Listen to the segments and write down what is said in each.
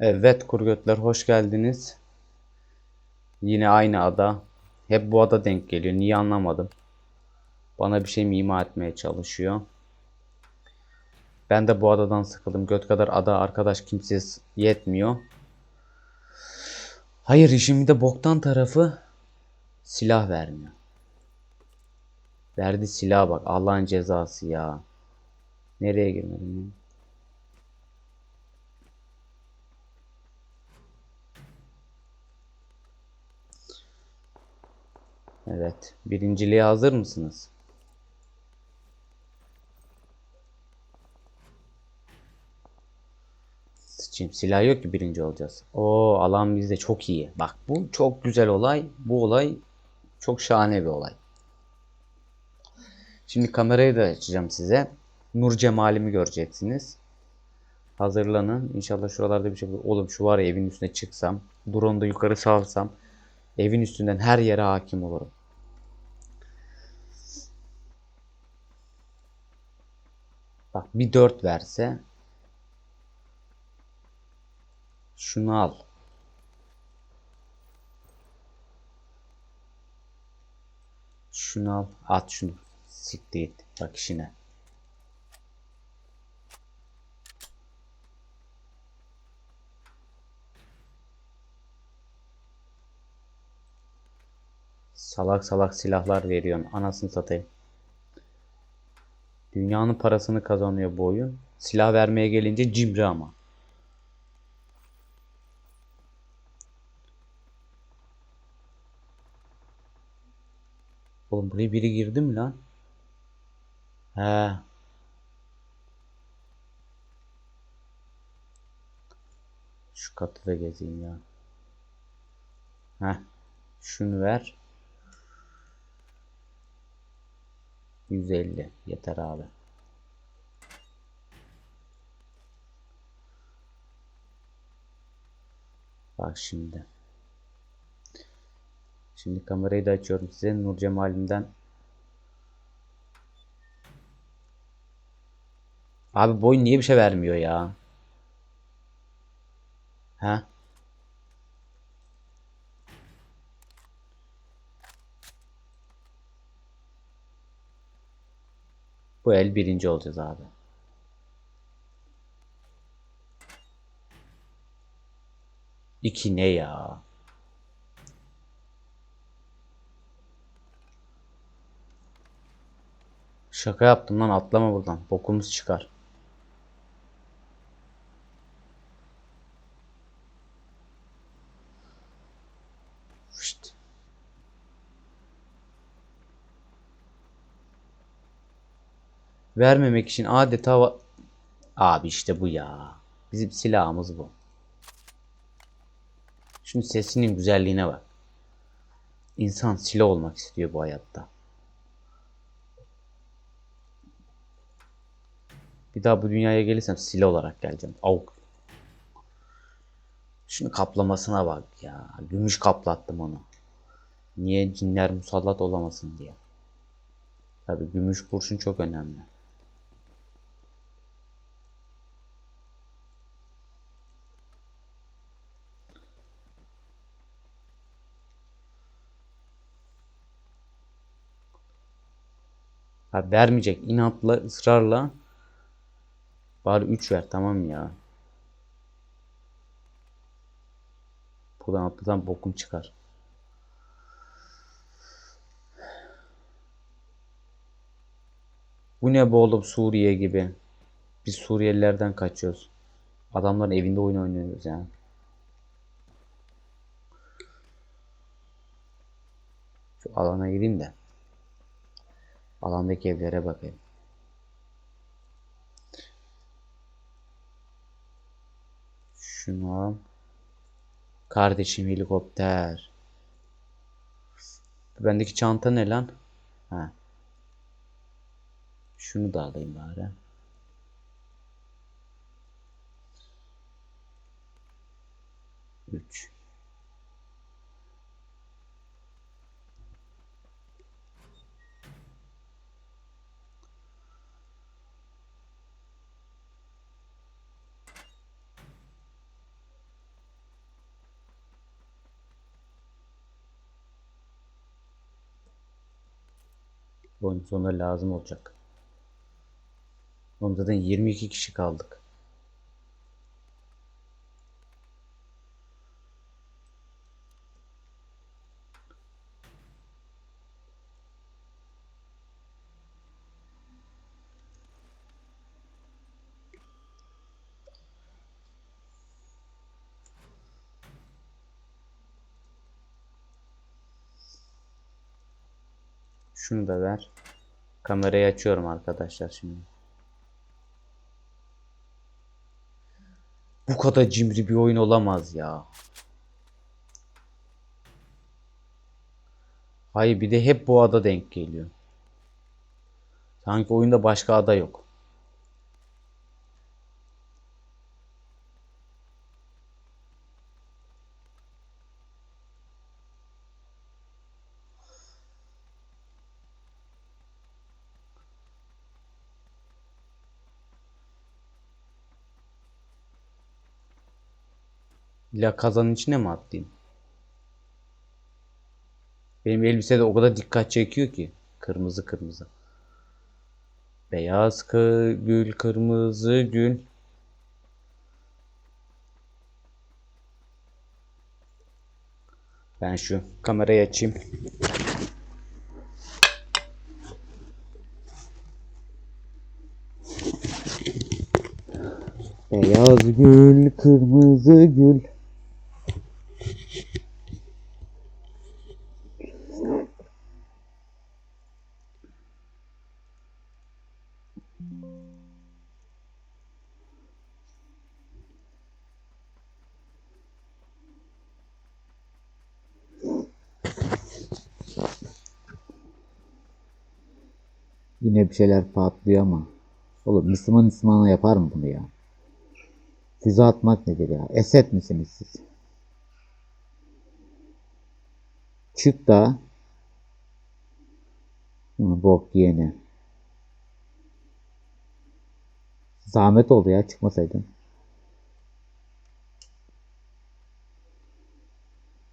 Evet kurgötler hoş geldiniz. Yine aynı ada. Hep bu ada denk geliyor. Niye anlamadım. Bana bir şey mi ima etmeye çalışıyor. Ben de bu adadan sıkıldım. Göt kadar ada arkadaş kimsesiz yetmiyor. Hayır işin bir de boktan tarafı silah vermiyor. Verdi silah bak. Allah'ın cezası ya. Nereye girmedim ya? Evet. Birinciliğe hazır mısınız? Sıçayım. Silah yok ki birinci olacağız. Oo alan bizde çok iyi. Bak bu çok güzel olay. Bu olay çok şahane bir olay. Şimdi kamerayı da açacağım size. Nur cemalimi göreceksiniz. Hazırlanın. İnşallah şuralarda bir şey olur. Oğlum şu var ya evin üstüne çıksam. Drone'u da yukarı salsam. Evin üstünden her yere hakim olurum. Bak bir 4 verse şunu al. Şunu al. At şunu. Siktir git. Bak işine. Salak salak silahlar veriyorsun. Anasını satayım. Dünyanın parasını kazanıyor bu oyun. Silah vermeye gelince cimri ama. Oğlum buraya biri girdi mi lan? He. Şu katı da gezeyim ya. Heh. Şunu ver. 150 yeter abi. Bak şimdi. Şimdi kamerayı da açıyorum size. Nur Cemal'imden. Abi boyun niye bir şey vermiyor ya? Ha? Bu el birinci olacağız abi. İki ne ya? Şaka yaptım lan atlama buradan. Bokumuz çıkar. Vermemek için adeta Abi işte bu ya. Bizim silahımız bu. Şunun sesinin güzelliğine bak. İnsan silah olmak istiyor bu hayatta. Bir daha bu dünyaya gelirsem silah olarak geleceğim. Avuk. Şunu kaplamasına bak ya. Gümüş kaplattım onu. Niye cinler musallat olamasın diye. Tabi gümüş kurşun çok önemli. Ha vermeyecek inatla ısrarla bari 3 ver tamam ya. Buradan atlasam bokum çıkar. Bu ne bu oğlum Suriye gibi. Biz Suriyelilerden kaçıyoruz. Adamların evinde oyun oynuyoruz yani. Şu alana gireyim de. Alandaki evlere bakayım. Şunu. Kardeşim helikopter. Bendeki çanta ne lan? Ha. Şunu da alayım bari. Üç. Bu oyun lazım olacak. Oğlum zaten 22 kişi kaldık. Şunu da ver. Kamerayı açıyorum arkadaşlar şimdi. Bu kadar cimri bir oyun olamaz ya. Hayır bir de hep bu ada denk geliyor. Sanki oyunda başka ada yok. İlla kazanın içine mi atlayayım? Benim elbise de o kadar dikkat çekiyor ki. Kırmızı kırmızı. Beyaz kı- gül, kırmızı gül. Ben şu kamerayı açayım. Beyaz gül, kırmızı gül. Yine bir şeyler patlıyor ama. Oğlum Müslüman Müslümana yapar mı bunu ya? Füze atmak nedir ya? Esed misiniz siz? Çık da. Bok yiyene. Zahmet oldu ya çıkmasaydın.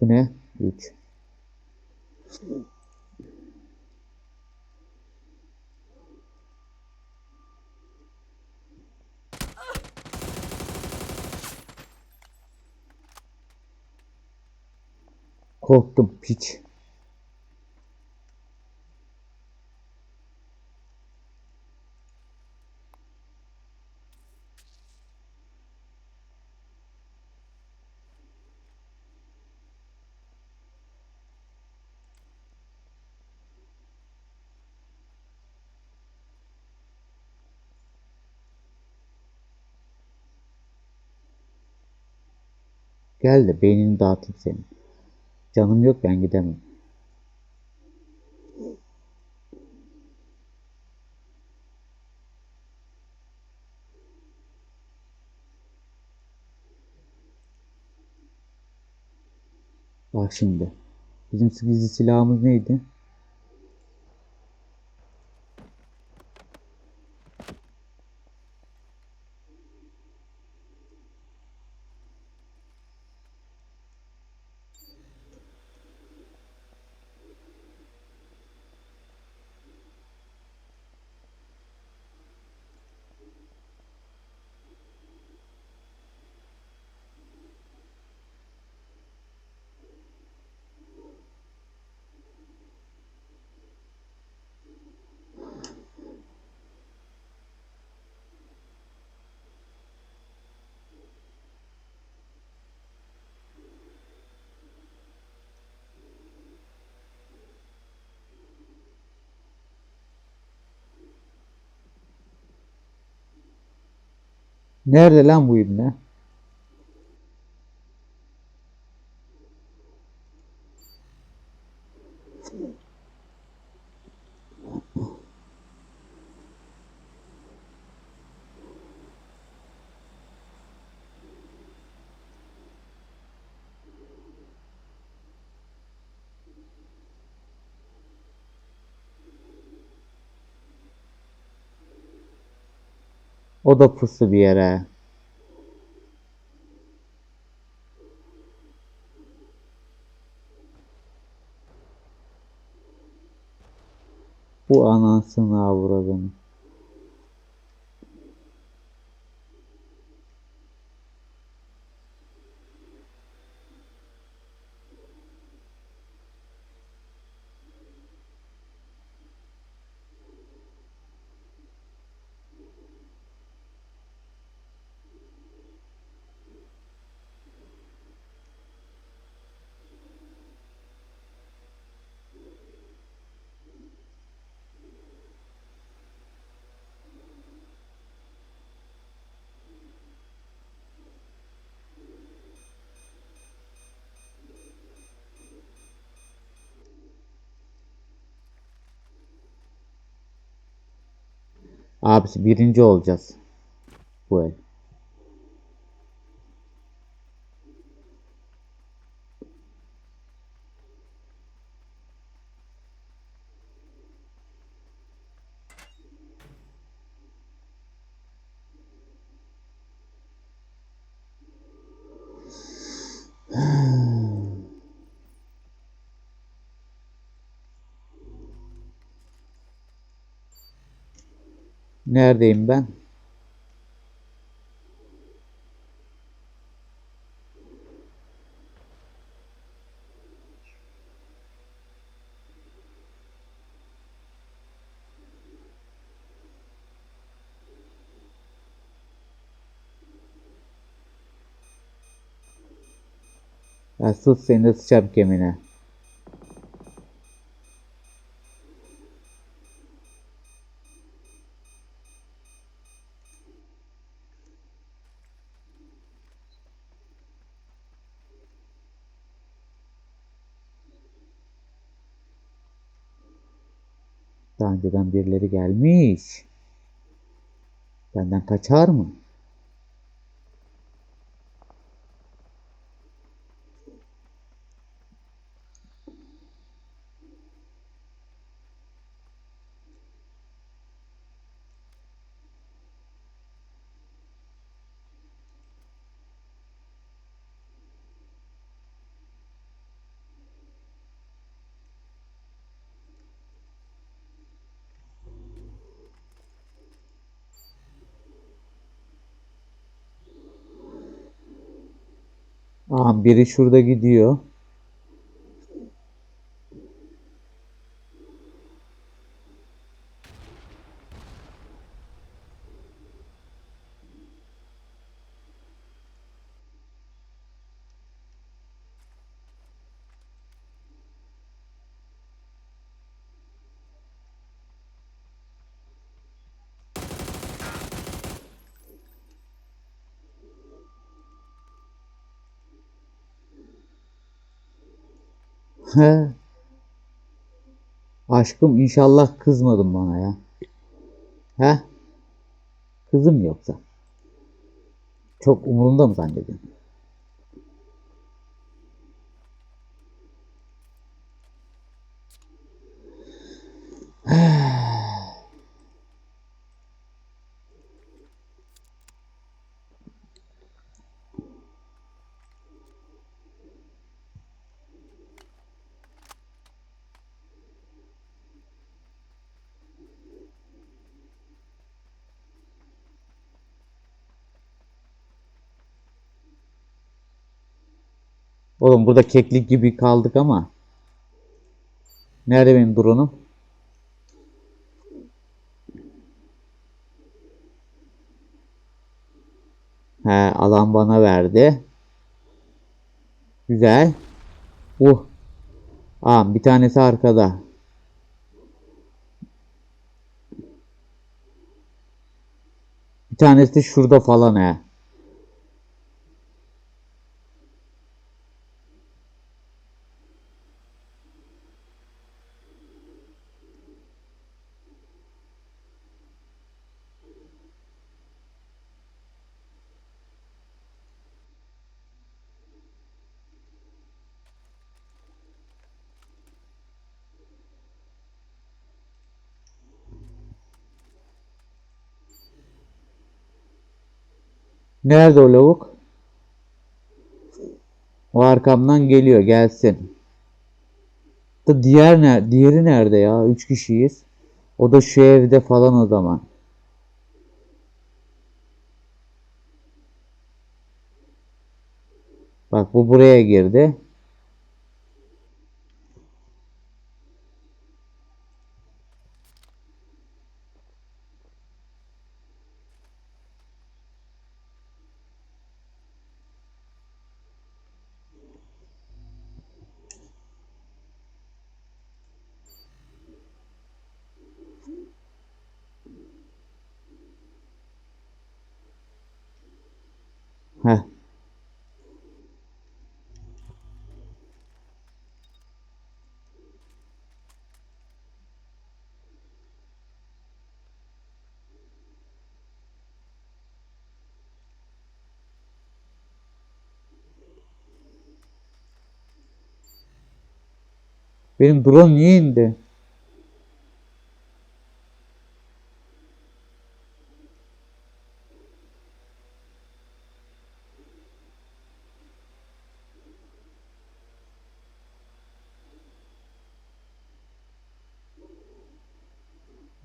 Bu ne? 3. Korktum piç. Gel de beynini dağıtayım senin. Canım yok ben gidemem. Bak şimdi. Bizim gizli silahımız neydi? Nerede lan bu ibne? O da pusu bir yere. Bu anasını avradını. Abisi birinci olacağız. Bu el. Neredeyim ben? Ya sus seni de sıçarım kemiğine. Daha önceden birileri gelmiş. Benden kaçar mı? Aha biri şurada gidiyor. Aşkım inşallah kızmadın bana ya. He? Kızım yoksa? Çok umurumda mı zannediyorsun? Oğlum burada keklik gibi kaldık ama. Nerede benim drone'um? He alan bana verdi. Güzel. Uh. Aa, bir tanesi arkada. Bir tanesi de şurada falan he. Nerede o lavuk? O arkamdan geliyor gelsin. Da diğer ne? Diğeri nerede ya? Üç kişiyiz. O da şu evde falan o zaman. Bak bu buraya girdi. Heh. Benim drone niye indi?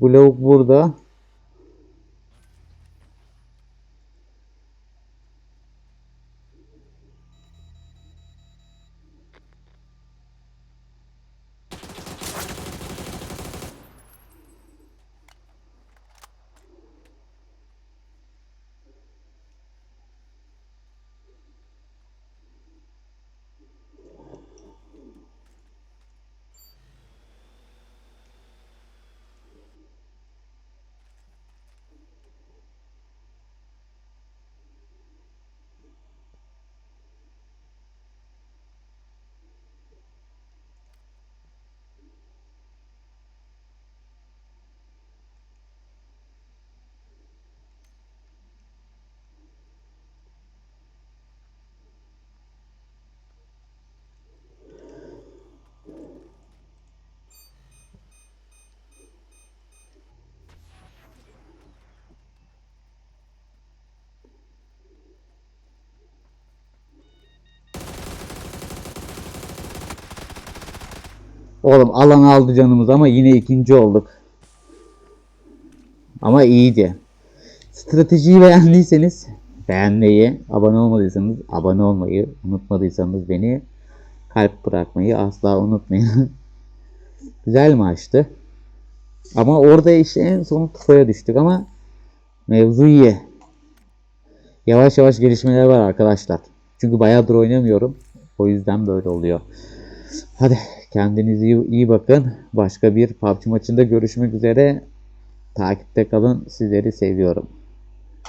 Bu lavuk burada. Oğlum alan aldı canımız ama yine ikinci olduk. Ama iyiydi. Stratejiyi beğendiyseniz beğenmeyi, abone olmadıysanız abone olmayı, unutmadıysanız beni kalp bırakmayı asla unutmayın. Güzel maçtı. Ama orada işte en son Tufo'ya düştük ama mevzu iyi. Yavaş yavaş gelişmeler var arkadaşlar. Çünkü bayağıdır oynamıyorum. O yüzden böyle oluyor. Hadi kendinize iyi, iyi bakın. Başka bir PUBG maçında görüşmek üzere. Takipte kalın. Sizleri seviyorum.